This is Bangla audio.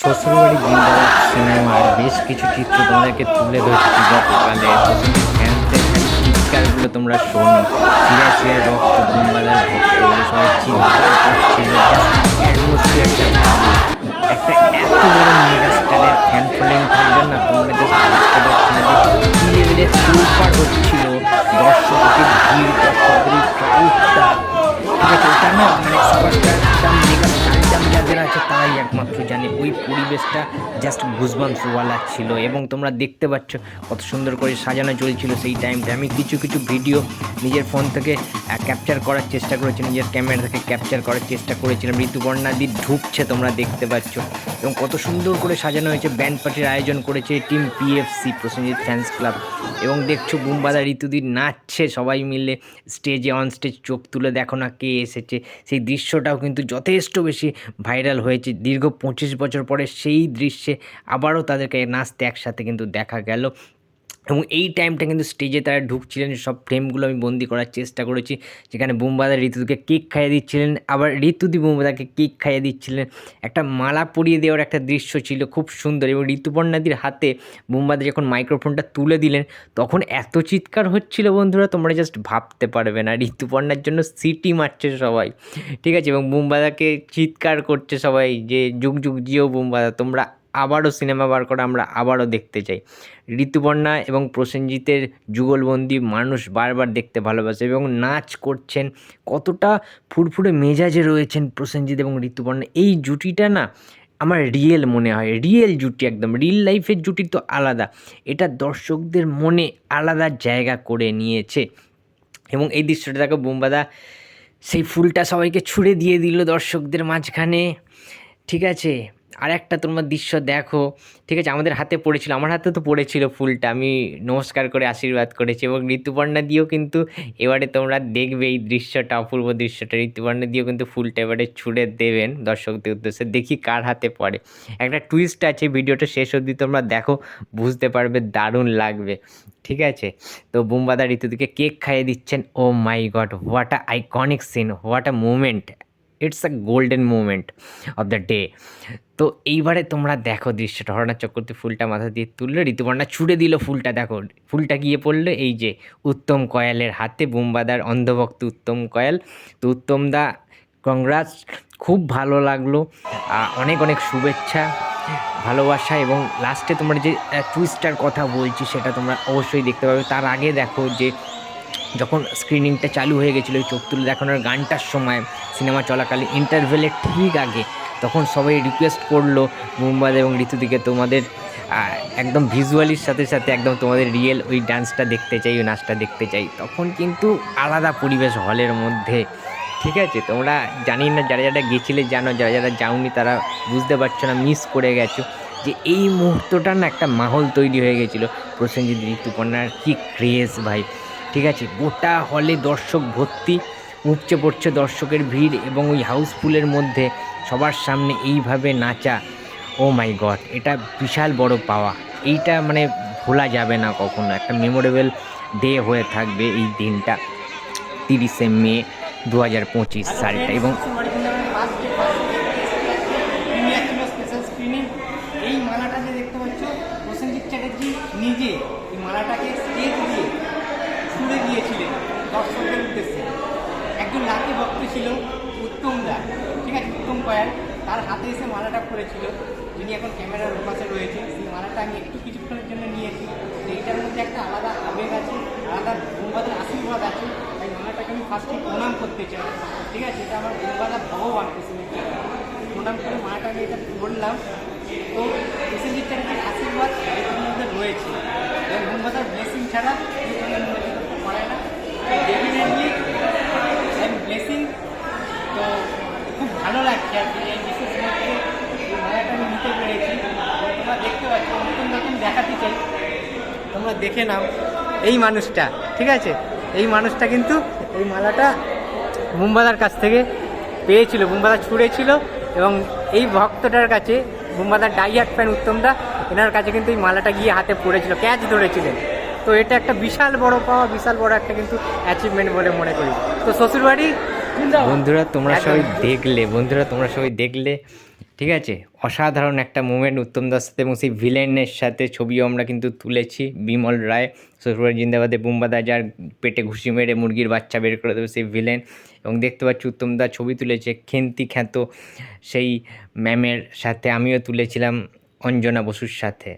শ্বশুরবাড়ি জিন্দাবাদ সিনেমার বেশ কিছু চিত্র তোমাদেরকে তুলে ধরছি ফ্যান্সদের চিৎকারগুলো তোমরা শোনো। চিরা চিরা রক্ত বোমবাদার ভক্তগুলো সবাই চিৎকার করছিল একটা এত বড় মেগাস্টারের ফ্যান ফলোয়িং থাকবে না তোমরা জাস্ট ভাবতে পারছ না যে তারাই একমাত্র জানে। ওই পরিবেশটা জাস্ট গুজবান্সওয়ালা ছিল এবং তোমরা দেখতে পাচ্ছ কত সুন্দর করে সাজানো চলছিল সেই টাইমটা আমি কিছু কিছু ভিডিও নিজের ফোন থেকে ক্যাপচার করার চেষ্টা করেছি, নিজের ক্যামেরা থেকে ক্যাপচার করার চেষ্টা করেছিলাম। ঋতুবর্ণা দি ঢুকছে, তোমরা দেখতে পাচ্ছ। এবং কত সুন্দর করে সাজানো হয়েছে ব্যান্ড পার্টির আয়োজন করেছে team PFC Prosenjit fans club এবং দেখছ, বুমবাদা ঋতুদি নাচছে, সবাই মিলে স্টেজে অন স্টেজ চোখ তুলে দেখো না কে এসেছে। সেই দৃশ্যটাও কিন্তু যথেষ্ট বেশি ভাইরাল হয়েছে। দীর্ঘ পঁচিশ বছর পরে সেই দৃশ্যে আবারও তাদেরকে নাচতে একসাথে কিন্তু দেখা গেল। এবং এই টাইমটা কিন্তু স্টেজে তারা ঢুকছিলেন, সব ফ্রেমগুলো আমি বন্দি করার চেষ্টা করেছি। যেখানে বুমবাদা ঋতুদিকে কেক খাইয়ে দিচ্ছিলেন, আবার ঋতুদি বুমবাদাকে কেক খাইয়ে দিচ্ছিলেন। একটা মালা পরিয়ে দেওয়ার একটা দৃশ্য ছিল খুব সুন্দর এবং ঋতুপর্ণাদির হাতে বুমবাদা যখন মাইক্রোফোনটা তুলে দিলেন, তখন এত চিৎকার হচ্ছিল বন্ধুরা, তোমরা জাস্ট ভাবতে পারবে না। ঋতুপর্ণার জন্য সিটি মারছে সবাই, ঠিক আছে? এবং বুমবাদাকে চিৎকার করছে সবাই যে, যুগ যুগ, জিও বুমবাদা, তোমরা আবারও সিনেমা বার করে আমরা আবারও দেখতে চাই। ঋতুপর্ণা এবং প্রসেনজিতের যুগলবন্দি মানুষ বারবার দেখতে ভালোবাসে এবং নাচ করছেন, কতটা ফুরফুরে মেজাজে রয়েছেন প্রসেনজিৎ এবং ঋতুপর্ণা। এই জুটিটা না আমার রিয়েল মনে হয়, রিয়েল জুটি একদম। রিয়েল লাইফের জুটি তো আলাদা। এটা দর্শকদের মনে আলাদা জায়গা করে নিয়েছে এবং এই দৃশ্যটা দেখো, বোমবাদা সেই ফুলটা সবাইকে ছুঁড়ে দিয়ে দিল দর্শকদের মাঝখানে। ঠিক আছে? আর একটা তোমার দৃশ্য দেখো। ঠিক আছে, আমাদের হাতে পড়েছিল, আমার হাতে তো পড়েছিল ফুলটা, আমি নমস্কার করে আশীর্বাদ করেছি এবং ঋতুপর্ণা দিয়েও কিন্তু এবারে তোমরা দেখবে এই দৃশ্যটা, অপূর্ব দৃশ্যটা। ঋতুপর্ণা দিয়েও কিন্তু ফুলটা এবারে ছুঁড়ে দেবেন দর্শকদের উদ্দেশ্যে, দেখি কার হাতে পড়ে। একটা টুইস্ট আছে, ভিডিওটা শেষ অবধি তোমরা দেখো, বুঝতে পারবে, দারুণ লাগবে। ঠিক আছে, তো বুমবাদা ঋতুদিকে কেক খাইয়ে দিচ্ছেন। ও my god what a iconic scene what a moment it's a golden moment of the day তো এইবারে তোমরা দেখো দৃশ্যটা। হরনাথ চক্রবর্তী ফুলটা মাথা দিয়ে তুললো, ঋতুপর্ণা ছুড়ে দিল ফুলটা। দেখো, ফুলটা গিয়ে পড়ল এই যে উত্তম কয়ালের হাতে, বুমবাদার অন্ধভক্ত উত্তম কয়াল। তো উত্তম দা কংগ্রাস খুব ভালো লাগল। অনেক অনেক শুভেচ্ছা, ভালোবাসা এবং লাস্টে তোমার যে টুইস্টার কথা বলছি সেটা তোমরা অবশ্যই দেখতে পাবে। তার আগে দেখো যে যখন স্ক্রিনিংটা চালু হয়ে গেছিল চোখ তুলে দেখানোর গানটার সময়, সিনেমা চলাকালীন ইন্টারভেলের ঠিক আগে, তখন সবাই রিকোয়েস্ট করল, মুম্বাদ এবং ঋতুদিকে তোমাদের একদম ভিজুয়ালির সাথে সাথে একদম তোমাদের রিয়েল ওই ডান্সটা দেখতে চাই, ওই নাচটা দেখতে চাই। তখন কিন্তু আলাদা পরিবেশ হলের মধ্যে। ঠিক আছে? তোমরা জানি না যারা যারা গেছিলে, জানো, যারা যারা যাওনি তারা বুঝতে পারছ না মিস করে গেছো যে এই মুহূর্তটা না একটা মাহল তৈরি হয়ে গেছিল। প্রসেনজিৎ ঋতুপর্ণার কী ক্রেজ ভাই। ঠিক আছে? গোটা হলে দর্শক ভর্তি, উপচে পড়ছে দর্শকের ভিড় এবং ওই হাউসফুলের মধ্যে সবার সামনে এইভাবে নাচা। ও মাই গড এটা বিশাল বড় পাওয়া। এইটা মানে ভোলা যাবে না কখনো। একটা মেমোরেবল ডে হয়ে থাকবে এই দিনটা, তিরিশে মে দু হাজার পঁচিশ সালটা এবং নিজে এই মালাটাকে স্টেজ দিয়ে ছুঁড়ে দিয়েছিলেন দর্শকদের উদ্দেশ্যে। একজন লাকি ভক্ত ছিল উত্তম দা, ঠিক আছে? উত্তম কয়াল, তার হাতে এসে মালাটা পড়েছিল যিনি এখন ক্যামেরার পাশে রয়েছে সেই মালাটা আমি একটু কিছুক্ষণের জন্য নিয়েছি। এইটার মধ্যে একটা আলাদা আবেগ আছে, আলাদা গুম্বাদের আশীর্বাদ আছে। তাই মালাটাকে আমি ফার্স্টে প্রণাম করতে চাই। ঠিক আছে? এটা আমার গুম্বাদা ভগবান প্রণাম করে আমি এটা বললাম তো প্রসেনজিৎ চ্যাটার্জির আশীর্বাদ এটার মধ্যে রয়েছে এবং মোহাম্মদার ব্লেসিং ছাড়া এই কোনো উন্নতি করতে পারে না ডেফিনেটলি অ্যান্ড ব্লেসিং তো খুব ভালো লাগছে আর কি এই বিশেষ মধ্যে এই মালাটা আমি নিতে পেরেছি তোমরা দেখতে পাচ্ছ নতুন নতুন দেখাতে চাই তোমরা দেখে নাও এই মানুষটা ঠিক আছে? এই মানুষটা কিন্তু এই মালাটা মুম্বাদার কাছ থেকে পেয়েছিল বুম্বাদা ছুঁড়েছিল এবং এই ভক্তটার কাছে বুম্বাদার ডাইয়ার ফ্যান উত্তমদা এনার কাছে কিন্তু এই মালাটা গিয়ে হাতে পড়েছিল ক্যাচ ধরেছিলেন। তো এটা একটা বিশাল বড় পাওয়া বিশাল বড় একটা কিন্তু অ্যাচিভমেন্ট বলে মনে করি। তো শ্বশুরবাড়ি? বন্ধুরা তোমরা সবাই দেখলে বন্ধুরা তোমরা সবাই দেখলে ঠিক আছে? অসাধারণ একটা মুভমেন্ট উত্তম দাস সাথে এবং সেই ভিলেনের সাথে ছবিও আমরা কিন্তু তুলেছি, বিমল রায়, শ্বশুরবাড়ি জিন্দাবাদে বুম্বাদা যার পেটে ঘুষি মেরে মুরগির বাচ্চা বের করে দেবে সেই ভিলেন এবং দেখতে পাচ্ছি উত্তম দা ছবি তুলেছে, খেন্তি খ্যাত সেই ম্যামের সাথে, আমিও তুলেছিলাম অঞ্জনা বসুর সাথে।